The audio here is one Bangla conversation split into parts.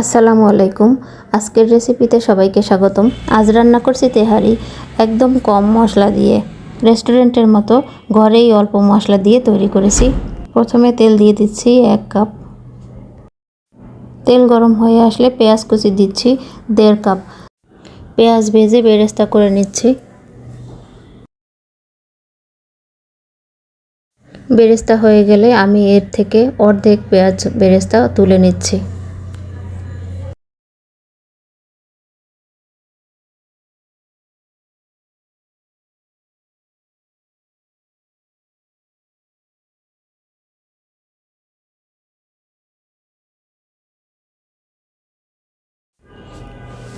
আসসালামু আলাইকুম। আজকের রেসিপিতে সবাইকে স্বাগতম। আজ রান্না করছি তেহারি, একদম কম মশলা দিয়ে। রেস্টুরেন্টের মতো ঘরেই অল্প মশলা দিয়ে তৈরি করেছি। প্রথমে তেল দিয়ে দিচ্ছি এক কাপ। তেল গরম হয়ে আসলে পেঁয়াজ কুচি দিচ্ছি দেড় কাপ। পেঁয়াজ ভেজে বেরেস্তা করে নিচ্ছি। বেরেস্তা হয়ে গেলে আমি এর থেকে অর্ধেক পেঁয়াজ বেরেস্তা তুলে নিচ্ছি।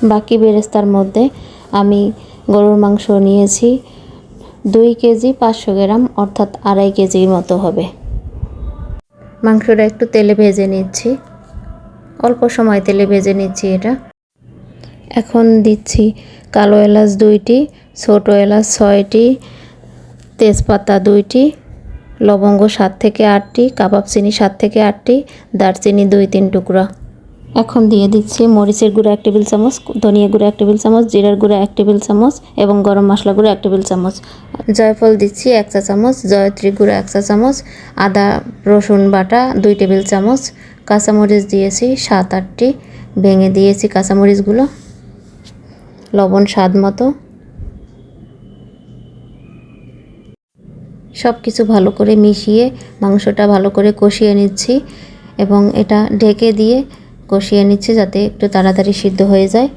বাকি বেরেস্তার মধ্যে আমি গরুর মাংস নিয়েছি। দুই কেজি পাঁচশো গ্রাম, অর্থাৎ আড়াই কেজির মতো হবে। মাংসটা একটু তেলে ভেজে নিচ্ছি। অল্প সময় তেলে ভেজে নিচ্ছি এটা। এখন দিচ্ছি কালো এলাচ দুইটি, ছোটো এলাচ ছয়টি, তেজপাতা দুইটি, লবঙ্গ সাত থেকে আটটি, কাবাব চিনি সাত থেকে আটটি, দারচিনি দুই তিন টুকরা। এখন দিয়ে দিচ্ছি মরিচের গুঁড়া এক টেবিল চামচ, ধনিয়া গুঁড়া এক টেবিল চামচ, জিরার গুঁড়া এক টেবিল চামচ এবং গরম মশলা গুঁড়া এক টেবিল চামচ। জয়ফল দিচ্ছি এক চা চামচ, জয়ত্রী গুঁড়া এক চা চামচ, আদা, রসুন বাটা দুই টেবিল চামচ, কাঁচামরিচ দিয়েছি সাত আটটি, ভেঙে দিয়েছি কাঁচামরিচগুলো। লবণ স্বাদ মতো। সব কিছু ভালো করে মিশিয়ে মাংসটা ভালো করে কষিয়ে নিচ্ছি এবং এটা ঢেকে দিয়ে কষিয়ে নিচ্ছি যাতে একটু তাড়াতাড়ি সিদ্ধ হয়ে যায়।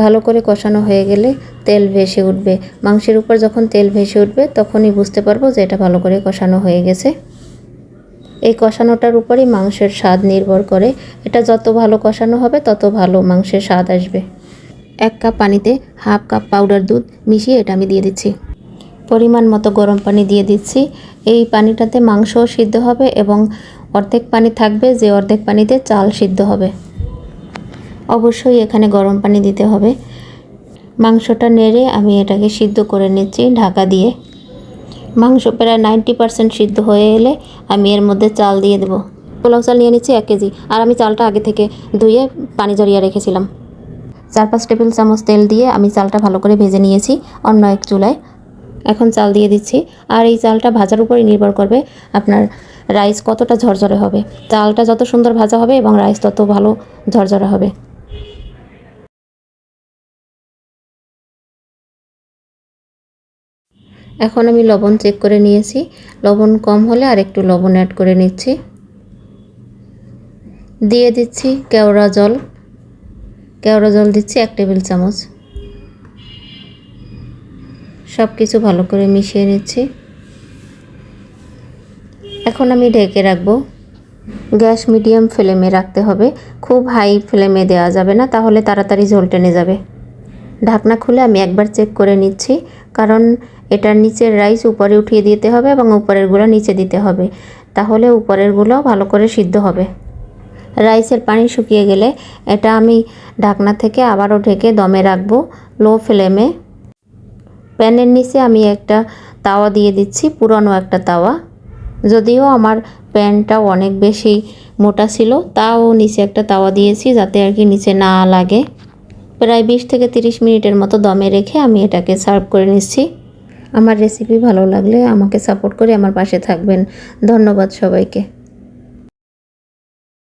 ভালো করে কষানো হয়ে গেলে তেল ভেসে উঠবে। মাংসের উপর যখন তেল ভেসে উঠবে, তখনই বুঝতে পারব যে এটা ভালো করে কষানো হয়ে গেছে। এই কষানোটার উপরই মাংসের স্বাদ নির্ভর করে। এটা যত ভালো কষানো হবে, তত ভালো মাংসের স্বাদ আসবে। এক কাপ পানিতে হাফ কাপ পাউডার দুধ মিশিয়ে এটা আমি দিয়ে দিচ্ছি। পরিমাণ মতো গরম পানি দিয়ে দিচ্ছি। এই পানিটাতে মাংসও সিদ্ধ হবে এবং অর্ধেক পানি থাকবে, যে অর্ধেক পানিতে চাল সিদ্ধ হবে। অবশ্যই এখানে গরম পানি দিতে হবে। মাংসটা নেড়ে আমি এটাকে সিদ্ধ করে নিচ্ছি ঢাকা দিয়ে। মাংস প্রায় নাইনটি পারসেন্ট সিদ্ধ হয়ে এলে আমি এর মধ্যে চাল দিয়ে দেবো। পোলাও চাল নিয়ে নিচ্ছি এক কেজি। আর আমি চালটা আগে থেকে ধুয়ে পানি জড়িয়ে রেখেছিলাম। চার পাঁচ টেবিল চামচ তেল দিয়ে আমি চালটা ভালো করে ভেজে নিয়েছি অন্য এক চুলায়। এখন চাল দিয়ে দিচ্ছি। আর এই চালটা ভাজার উপরই নির্ভর করবে আপনার রাইস কতটা ঝরঝরে হবে। চালটা যত সুন্দর ভাজা হবে এবং রাইস তত ভালো ঝরঝরে হবে। এখন আমি লবণ চেক করে নিয়েছি। লবণ কম হলে আর একটু লবণ অ্যাড করে নিচ্ছি। দিয়ে দিচ্ছি কেওড়া জল। কেওড়া জল দিচ্ছি এক টেবিল চামচ। সব কিছু ভালো করে মিশিয়ে নিচ্ছি। এখন আমি ঢেকে রাখব। গ্যাস মিডিয়াম ফ্লেমে রাখতে হবে। খুব হাই ফ্লেমে দেওয়া যাবে না, তাহলে তাড়াতাড়ি ঝোল টেনে যাবে। ঢাকনা খুলে আমি একবার চেক করে নিচ্ছি, কারণ এটার নিচের রাইস উপরে উঠিয়ে দিতে হবে এবং উপরেরগুলো নিচে দিতে হবে। তাহলে উপরেরগুলো ভালো করে সিদ্ধ হবে। রাইসের পানি শুকিয়ে গেলে এটা আমি ঢাকনা থেকে আবারও ঢেকে দমে রাখব, লো ফ্লেমে। প্যানের নিচে আমি একটা তাওয়া দিয়ে দিচ্ছি, পুরনো একটা তাওয়া। যদিও আমার প্যানটা অনেক বেশি মোটা ছিল, তাও নিচে একটা তাওয়া দিয়েছি যাতে আর কি নিচে না লাগে। প্রায় বিশ থেকে তিরিশ মিনিটের মতো দমে রেখে আমি এটাকে সার্ভ করে নিচ্ছি। আমার রেসিপি ভালো লাগলে আমাকে সাপোর্ট করে আমার পাশে থাকবেন। ধন্যবাদ সবাইকে।